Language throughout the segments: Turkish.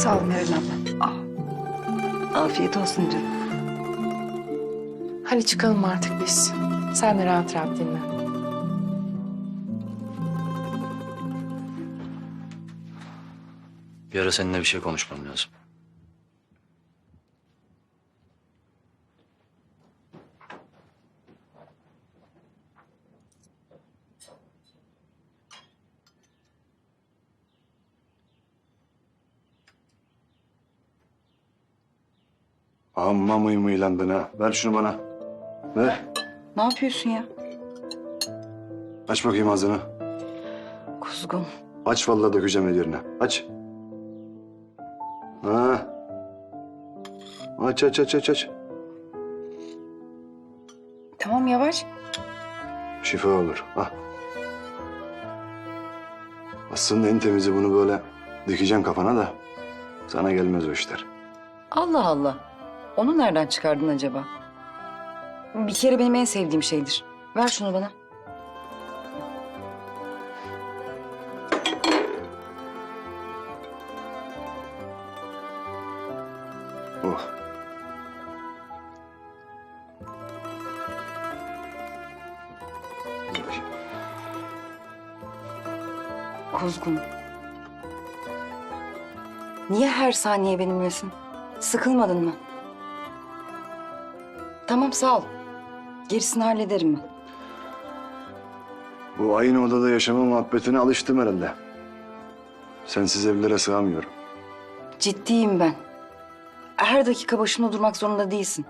Sağ ol Meral abla. Afiyet olsun canım. Hadi çıkalım artık biz. Sen de rahat rahat dinle. Bir ara seninle bir şey konuşmam lazım. Amma mıymıylandın ha. Ver şunu bana. Ver. Ne yapıyorsun ya? Aç bakayım ağzını. Kuzgun. Aç vallahi dökeceğim ellerine. Aç. Ha. Aç aç aç aç aç. Tamam yavaş. Şifa olur. Ah. Aslında en temizi bunu böyle dikeceğim kafana da sana gelmez o işler. Allah Allah. Onu nereden çıkardın acaba? Bir kere benim en sevdiğim şeydir. Ver şunu bana. Oh. Bakayım. Kuzgun. Niye her saniye benimlesin? Sıkılmadın mı? Tamam sağ ol. Gerisini hallederim ben. Bu aynı odada yaşama muhabbetine alıştım herhalde. Sensiz evlere sığamıyorum. Ciddiyim ben. Her dakika başımda durmak zorunda değilsin.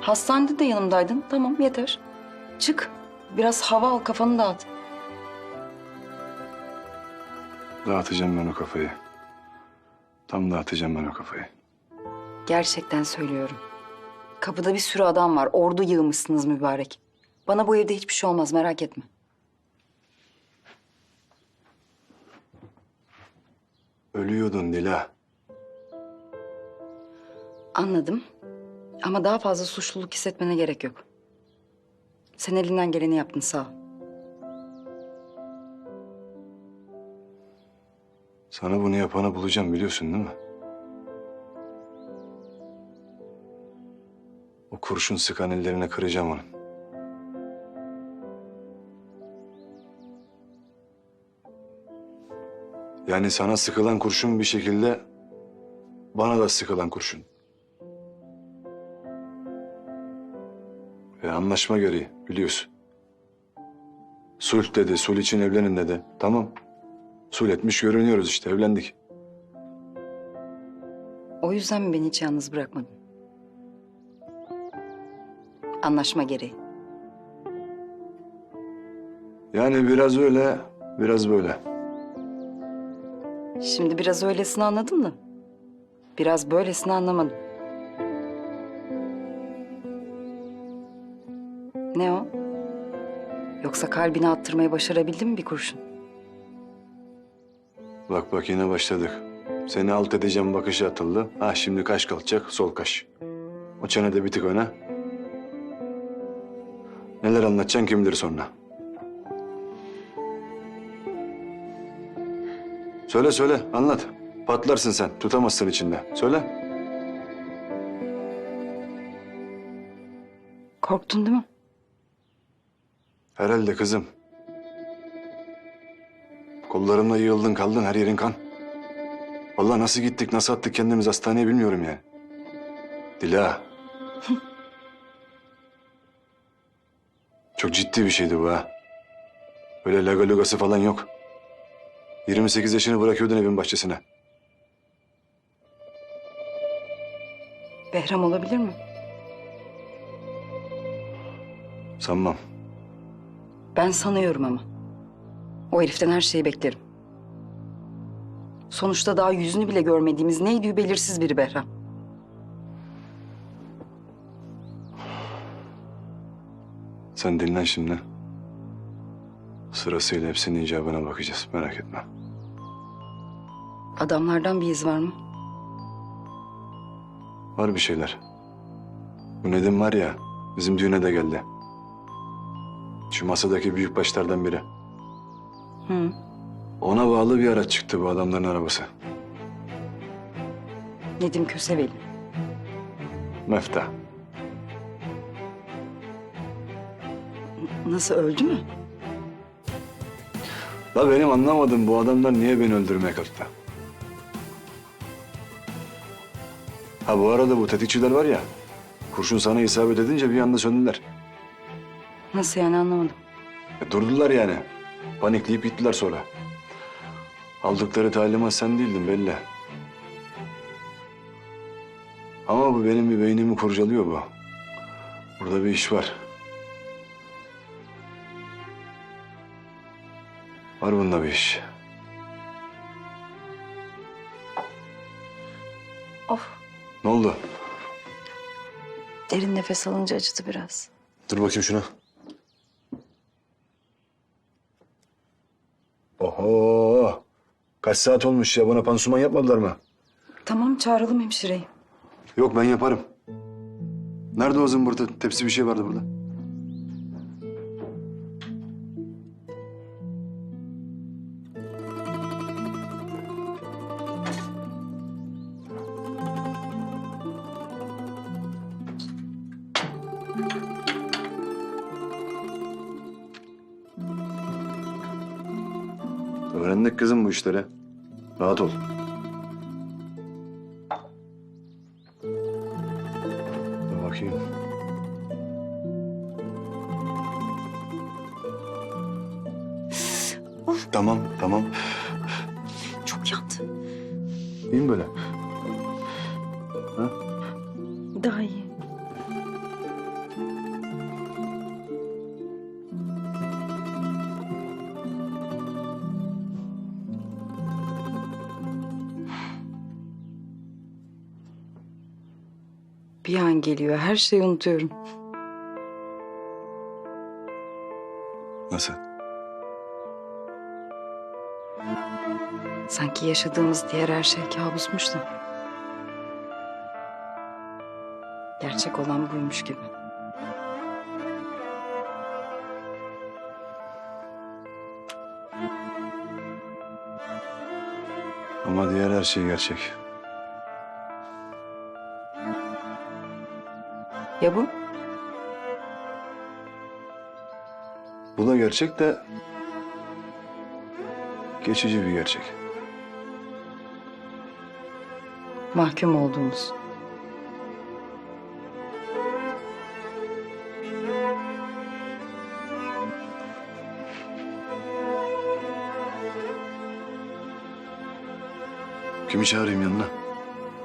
Hastanede de yanımdaydın. Tamam yeter. Çık. Biraz hava al kafanı dağıt. Dağıtacağım ben o kafayı. Tam dağıtacağım ben o kafayı. Gerçekten söylüyorum. Kapıda bir sürü adam var. Ordu yığmışsınız mübarek. Bana bu evde hiçbir şey olmaz merak etme. Ölüyordun Dila. Anladım. Ama daha fazla suçluluk hissetmene gerek yok. Sen elinden geleni yaptın sağ ol. Sana bunu yapanı bulacağım biliyorsun değil mi? Kurşun sıkan ellerine kıracağım onun. Yani sana sıkılan kurşun bir şekilde bana da sıkılan kurşun. Ve anlaşma gereği biliyorsun. Sulh dedi, sulh için evlenin dedi. Tamam. Sulh etmiş görünüyoruz işte, evlendik. O yüzden mi beni hiç yalnız bırakmadın? Anlaşma gereği. Yani biraz öyle, biraz böyle. Şimdi biraz öylesini anladım da. Biraz böylesini anlamadım. Ne o? Yoksa kalbine attırmayı başarabildin mi bir kurşun? Bak bak yine başladık. Seni alt edeceğim bakışı atıldı. Ha şimdi kaş kalkacak, sol kaş. O çenede bir tık öne. Neler anlatacaksın kim bilir sonra. Söyle söyle, anlat. Patlarsın sen, tutamazsın içinde. Söyle. Korktun değil mi? Herhalde kızım. Kollarımla yığıldın kaldın, her yerin kan. Vallahi nasıl gittik, nasıl attık kendimiz hastaneye bilmiyorum yani. Dila. Çok ciddi bir şeydi bu ha. Öyle laga lugası falan yok. 28 yaşını bırakıyordun evin bahçesine. Behram olabilir mi? Sanmam. Ben sanıyorum ama. O heriften her şeyi beklerim. Sonuçta daha yüzünü bile görmediğimiz neydi belirsiz biri Behram. Sen dinlen şimdi. Sırasıyla hepsinin icabına bakacağız. Merak etme. Adamlardan bir iz var mı? Var bir şeyler. Bu Nedim var ya, bizim düğüne de geldi. Şu masadaki büyük başlardan biri. Hı. Ona bağlı bir araç çıktı bu adamların arabası. Nedim Köseveli. Mefta. Nasıl öldü mü? La benim anlamadım bu adamlar niye beni öldürmeye kalktı? Ha bu arada bu tetikçiler var ya. Kurşun sana isabet edince bir anda söndüler. Nasıl yani anlamadım. E, durdular yani. Panikleyip gittiler sonra. Aldıkları talimat sen değildin belli. Ama bu benim bir beynimi kurcalıyor bu. Burada bir iş var. Var bunda bir iş. Of. Ne oldu? Derin nefes alınca acıdı biraz. Dur bakayım şuna. Oho. Kaç saat olmuş ya bana pansuman yapmadılar mı? Tamam çağıralım hemşireyi. Yok ben yaparım. Nerede o zımbırtı? Tepsi bir şey vardı burada. Öğrendik kızım bu işleri. Rahat ol. Dur bakayım. Tamam, tamam. Çok yandı. İyi mi böyle? Daha iyi. Bir an geliyor. Her şeyi unutuyorum. Nasıl? Sanki yaşadığımız diğer her şey kabusmuş da. Gerçek olan buymuş gibi. Ama diğer her şey gerçek. Ya bu? Bu da gerçek de... Geçici bir gerçek. Mahkum olduğumuz. Kimi çağırayım yanına?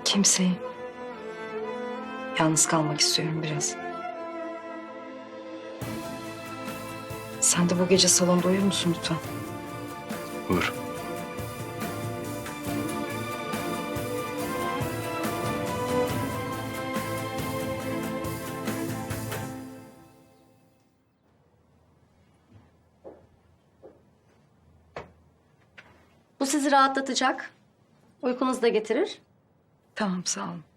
Kimseyi. Yalnız kalmak istiyorum biraz. Sen de bu gece salonda uyur musun lütfen? Buyur. Bu sizi rahatlatacak. Uykunuzu da getirir. Tamam sağ olun.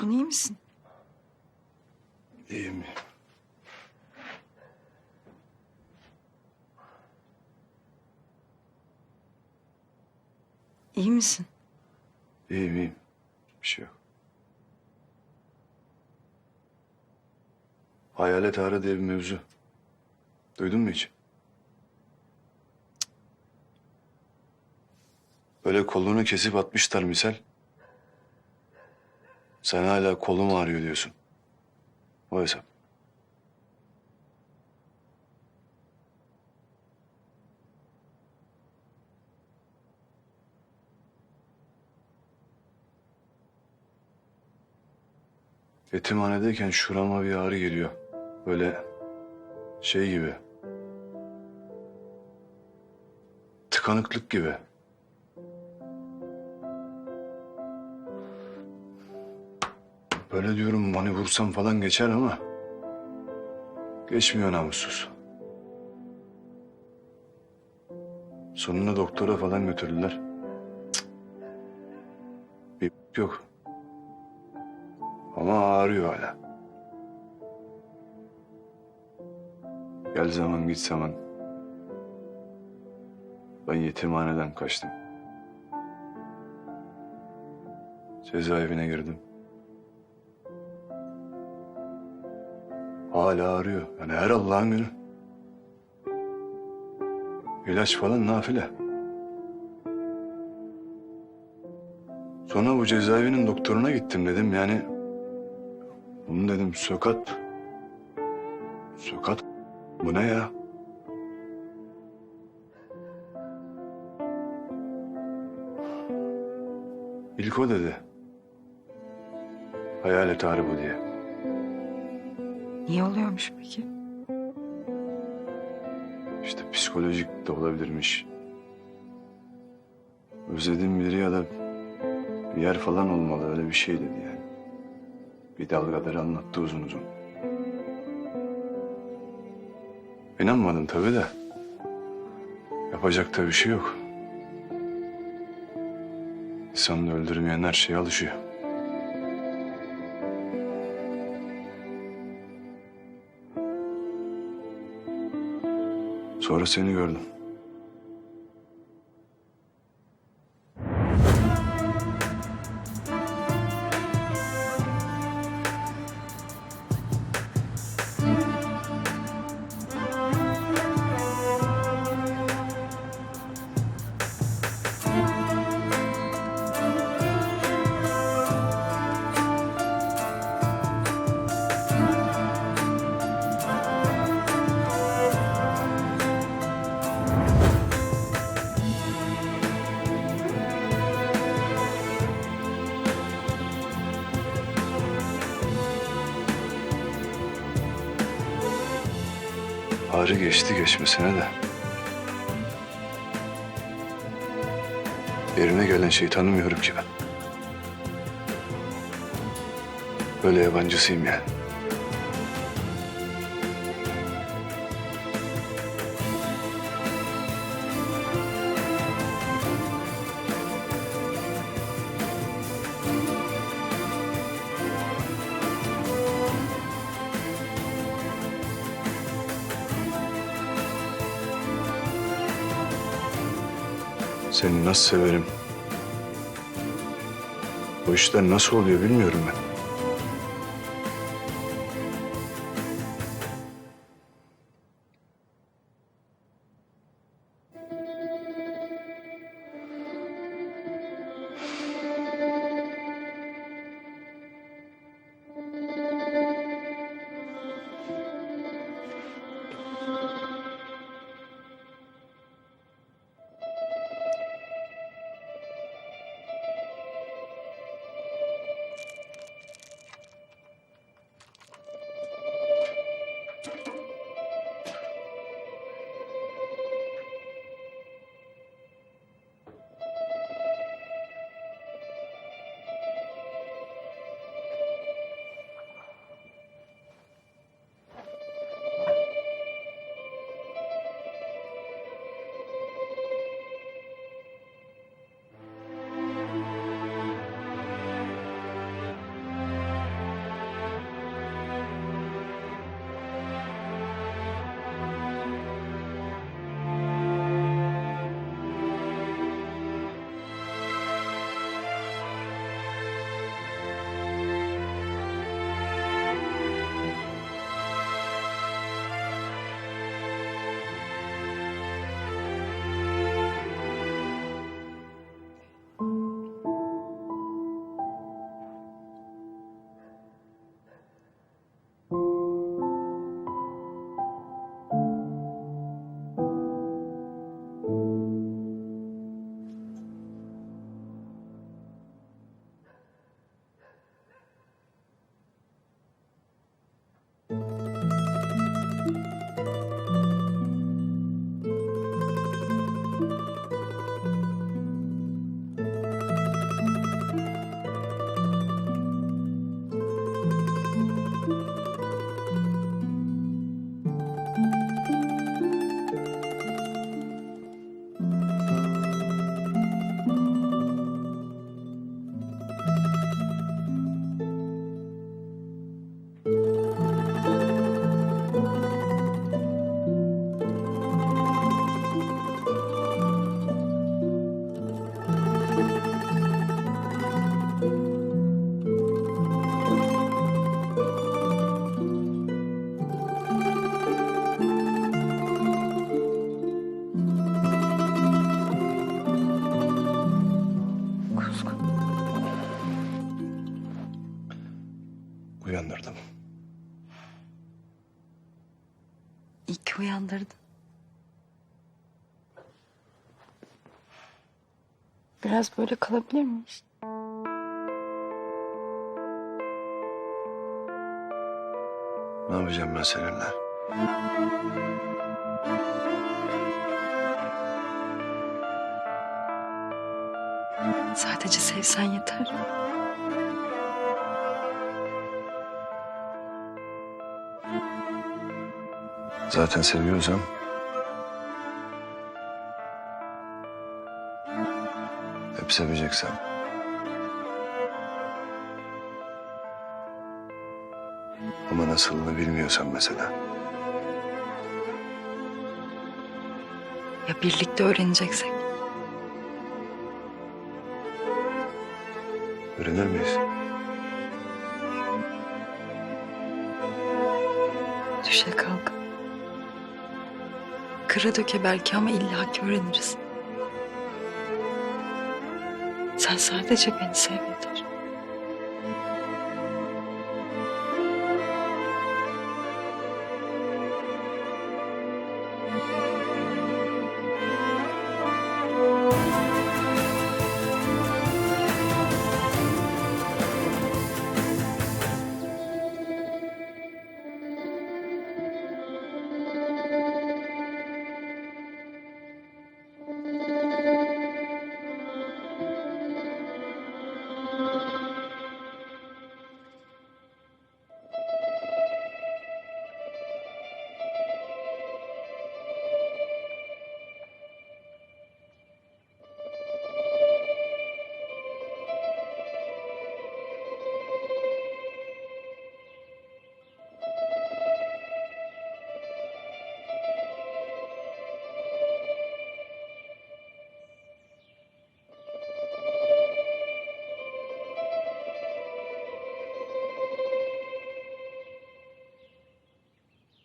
Kuzgun iyi misin? İyiyim. İyi misin? İyiyim, iyiyim. Bir şey yok. Hayalet ağrı diye bir mevzu. Duydun mu hiç? Böyle kolunu kesip atmışlar misal. Sen hala kolum ağrıyor diyorsun. O hesap. Yetimhanedeyken şurama bir ağrı geliyor. Böyle şey gibi. Tıkanıklık gibi. Böyle diyorum hani vursam falan geçer ama... Geçmiyor namussuz. Sonunda doktora falan götürdüler. Cık. Bir yok. Ama ağrıyor hala. Gel zaman git zaman. Ben yetimhaneden kaçtım. Cezaevine girdim. Hala ağrıyor. Yani her Allah'ın günü. İlaç falan nafile. Sonra bu cezaevinin doktoruna gittim dedim yani. Bunu dedim sökat. Sökat. Bu ne ya? İlk o dedi. Hayalet ağrı bu diye. Niye oluyormuş peki? İşte psikolojik de olabilirmiş. Özlediğim biri ya da bir yer falan olmalı öyle bir şey dedi yani. Bir dalgadır anlattı uzun uzun. İnanmadım tabii de. Yapacak da bir şey yok. İnsanı öldürmeyen her şeye alışıyor. Sonra seni gördüm. Ağrı geçti geçmesine de. Yerine gelen şeyi tanımıyorum ki ben. Böyle yabancısıyım yani. Seni nasıl severim? Bu işler nasıl oluyor bilmiyorum ben. Uyandırdım. İyi ki uyandırdın. Biraz böyle kalabilir miyiz? Ne yapacağım ben seninle? Sadece sevsen yeter. Zaten seviyorsam... Hep seveceksen. Ama nasılını bilmiyorsan mesela. Ya birlikte öğreneceksek? Öğrenir miyiz? Düşe kalk. Kıra döke belki ama illaki öğreniriz. Sen sadece beni sev.